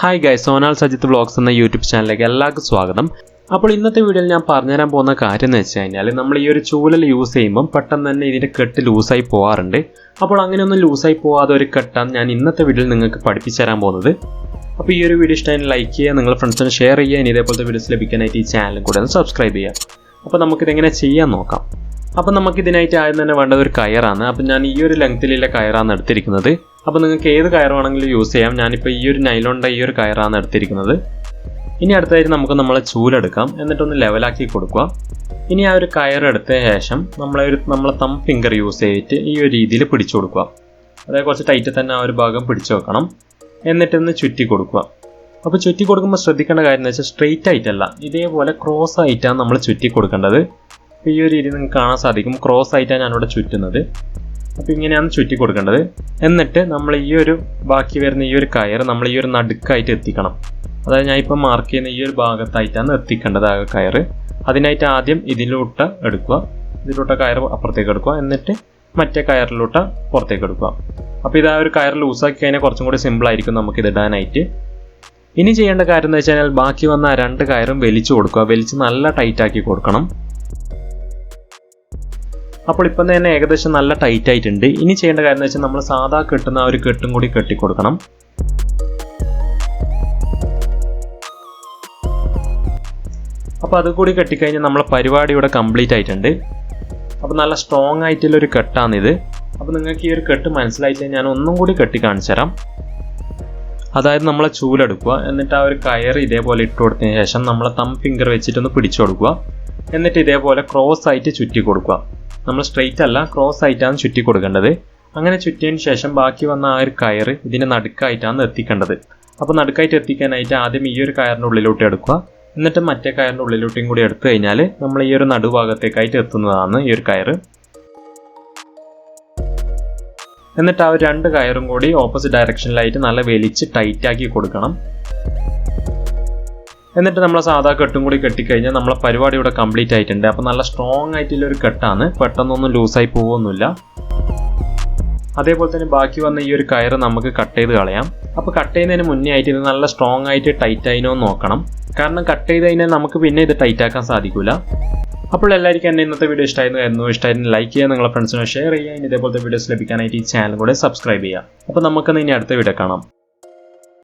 Hi guys Sonal Sajith blogs എന്ന YouTube ചാനലിലേക്ക് എല്ലാവർക്കും സ്വാഗതം. അപ്പോൾ ഇന്നത്തെ വീഡിയോയിൽ ഞാൻ പറഞ്ഞു പറഞ്ഞുതരാൻ പോകുന്ന കാര്യം എന്ന് വെച്ച് കഴിഞ്ഞാൽ നമ്മൾ ഈ ഒരു ചൂലൽ യൂസ് ചെയ്യുമ്പം പെട്ടെന്ന് തന്നെ ഇതിന്റെ കെട്ട് ലൂസായി പോകാറുണ്ട് അപ്പോൾ അങ്ങനെയൊന്നും ലൂസായി പോകാതെ ഒരു കെട്ടാണ് ഞാൻ ഇന്നത്തെ വീഡിയോയിൽ നിങ്ങൾക്ക് പഠിപ്പിച്ചു തരാൻ പോകുന്നത്. അപ്പോൾ ഈ ഒരു വീഡിയോ ഇഷ്ടമായി ലൈക്ക് ചെയ്യുക നിങ്ങളുടെ ഫ്രണ്ട്സിന് ഷെയർ ചെയ്യുക ഇനി ഇതേപോലത്തെ വീഡിയോസ് ലഭിക്കാനായിട്ട് ഈ ചാനലും കൂടെ ഒന്ന് സബ്സ്ക്രൈബ് ചെയ്യുക. അപ്പോൾ നമുക്കിതെങ്ങനെ ചെയ്യാൻ നോക്കാം. അപ്പോൾ നമുക്ക് ഇതിനായിട്ട് ആദ്യം തന്നെ വേണ്ടത് ഒരു കയറാണ്. അപ്പം ഞാൻ ഈ ഒരു ലെങ്ത്തിലുള്ള കയറാണ് എടുത്തിരിക്കുന്നത്. അപ്പോൾ നിങ്ങൾക്ക് ഏത് കയർ വേണമെങ്കിലും യൂസ് ചെയ്യാം. ഞാനിപ്പോൾ ഈ ഒരു നൈലോണിന്റെ ഈ ഒരു കയറാണ് എടുത്തിരിക്കുന്നത്. ഇനി അടുത്തായിട്ട് നമുക്ക് നമ്മളെ ചൂലെടുക്കാം എന്നിട്ടൊന്ന് ലെവലാക്കി കൊടുക്കുക. ഇനി ആ ഒരു കയർ എടുത്ത ശേഷം നമ്മളെ ഒരു നമ്മളെ തം ഫിംഗർ യൂസ് ചെയ്തിട്ട് ഈ ഒരു രീതിയിൽ പിടിച്ചു കൊടുക്കുക. അതായത് കുറച്ച് ടൈറ്റ് തന്നെ ആ ഒരു ഭാഗം പിടിച്ചു വെക്കണം. എന്നിട്ടൊന്ന് ചുറ്റി കൊടുക്കുക. അപ്പോൾ ചുറ്റി കൊടുക്കുമ്പോൾ ശ്രദ്ധിക്കേണ്ട കാര്യം എന്ന് വെച്ചാൽ സ്ട്രെയിറ്റ് ആയിട്ടല്ല. ഇതേപോലെ ക്രോസ് ആയിട്ടാണ് നമ്മൾ ചുറ്റി കൊടുക്കേണ്ടത്. ഈ ഒരു രീതി നിങ്ങൾക്ക് കാണാൻ സാധിക്കും. ക്രോസ് ആയിട്ടാണ് ഞാനിവിടെ ചുറ്റുന്നത്. അപ്പോൾ ഇങ്ങനെയാണ് ചുറ്റി കൊടുക്കേണ്ടത്. എന്നിട്ട് നമ്മൾ ഈ ഒരു ബാക്കി വരുന്ന ഈ ഒരു കയർ നമ്മൾ ഈ ഒരു നടുക്കായിട്ട് എത്തിക്കണം. അതായത് ഞാൻ ഇപ്പം മാർക്ക് ചെയ്യുന്ന ഈ ഒരു ഭാഗത്തായിട്ടാണ് എത്തിക്കേണ്ടത് ആ കയർ അതിനായിട്ട് ആദ്യം ഇതിലോട്ട് എടുക്കുക. ഇതിലോട്ട് കയർ അപ്പുറത്തേക്ക് എടുക്കുക. എന്നിട്ട് മറ്റേ കയറിലോട്ട് പുറത്തേക്ക് എടുക്കുക. അപ്പോൾ ഇത് ആ ഒരു കയർ ലൂസാക്കി കഴിഞ്ഞാൽ കുറച്ചും കൂടി സിമ്പിൾ ആയിരിക്കും നമുക്ക് ഇതിടാനായിട്ട് ഇനി ചെയ്യേണ്ട കാര്യം എന്ന് വെച്ച് കഴിഞ്ഞാൽ ബാക്കി വന്ന രണ്ട് കയറും വലിച്ചു കൊടുക്കുക. വലിച്ച് നല്ല ടൈറ്റാക്കി കൊടുക്കണം. അപ്പോൾ ഇപ്പം തന്നെ ഏകദേശം നല്ല ടൈറ്റ് ആയിട്ടുണ്ട്. ഇനി ചെയ്യേണ്ട കാര്യം എന്ന് വെച്ചാൽ നമ്മൾ സാധാ കെട്ടുന്ന ആ ഒരു കെട്ടും കൂടി കെട്ടിക്കൊടുക്കണം. അപ്പോൾ അത് കൂടി കെട്ടിക്കഴിഞ്ഞാൽ നമ്മളെ പരിപാടി ഇവിടെ കംപ്ലീറ്റ് ആയിട്ടുണ്ട്. അപ്പോൾ നല്ല സ്ട്രോങ് ആയിട്ടുള്ള ഒരു കെട്ടാണിത്. അപ്പോൾ നിങ്ങൾക്ക് ഈ ഒരു കെട്ട് മനസ്സിലായിട്ടില്ല ഞാൻ ഒന്നും കൂടി കെട്ടി കാണിച്ചു തരാം. അതായത് നമ്മളെ ചൂലെടുക്കുക. എന്നിട്ട് ആ ഒരു കയർ ഇതേപോലെ ഇട്ട് കൊടുത്തതിന് ശേഷം നമ്മളെ തം ഫിംഗർ വെച്ചിട്ടൊന്ന് പിടിച്ചു കൊടുക്കുക. എന്നിട്ട് ഇതേപോലെ ക്രോസ് ആയിട്ട് ചുറ്റി കൊടുക്കുക. നമ്മൾ സ്ട്രെയിറ്റ് അല്ല ക്രോസ് ആയിട്ടാണ് ചുറ്റി കൊടുക്കേണ്ടത്. അങ്ങനെ ചുറ്റിയതിന് ശേഷം ബാക്കി വന്ന ആ ഒരു കയർ ഇതിന്റെ നടുക്കായിട്ടാണ് എത്തിക്കേണ്ടത്. അപ്പോൾ നടുക്കായിട്ട് എത്തിക്കാനായിട്ട് ആദ്യം ഈ ഒരു കയറിന്റെ ഉള്ളിലോട്ട് എടുക്കുക. എന്നിട്ട് മറ്റേ കയറിന്റെ ഉള്ളിലോട്ടും കൂടി എടുത്തു കഴിഞ്ഞാൽ നമ്മൾ ഈ ഒരു നടുഭാഗത്തേക്കായിട്ട് എത്തുന്നതാണ് ഈ ഒരു കയറ്. എന്നിട്ട് ആ രണ്ട് കയറും കൂടി ഓപ്പോസിറ്റ് ഡയറക്ഷനിലായിട്ട് നല്ല വലിച്ച് ടൈറ്റാക്കി കൊടുക്കണം. എന്നിട്ട് നമ്മൾ സാധാ കെട്ടും കൂടി കെട്ടിക്കഴിഞ്ഞാൽ നമ്മളെ പരിപാടി ഇവിടെ കംപ്ലീറ്റ് ആയിട്ടുണ്ട്. അപ്പോൾ നല്ല സ്ട്രോങ് ആയിട്ടുള്ള ഒരു കെട്ടാണ്. പെട്ടെന്നൊന്നും ലൂസായി പോകുമൊന്നുമില്ല അതേപോലെ തന്നെ ബാക്കി വന്ന ഈ ഒരു കയറ് നമുക്ക് കട്ട് ചെയ്ത് കളയാം. അപ്പോൾ കട്ട് ചെയ്യുന്നതിന് മുന്നേ ആയിട്ട് ഇത് നല്ല സ്ട്രോങ് ആയിട്ട് ടൈറ്റ് ആയിനോ നോക്കണം. കാരണം കട്ട് ചെയ്ത് കഴിഞ്ഞാൽ നമുക്ക് പിന്നെ ഇത് ടൈറ്റ് ആക്കാൻ സാധിക്കില്ല അപ്പോൾ എല്ലാവർക്കും എന്നെ ഇന്നത്തെ വീഡിയോ ഇഷ്ടമായിരുന്നു. ആയിരുന്നു ഇഷ്ടമായിരുന്നു ലൈക്ക് ചെയ്യുക നിങ്ങളുടെ ഫ്രണ്ട്സിനെ ഷെയർ ചെയ്യുക. ഇനി ഇതേപോലത്തെ വീഡിയോസ് ലഭിക്കാനായിട്ട് ഈ ചാനൽ കൂടെ സബ്സ്ക്രൈബ് ചെയ്യുക. അപ്പോൾ നമുക്ക് ഇനി അടുത്ത വീഡിയോ കാണാം.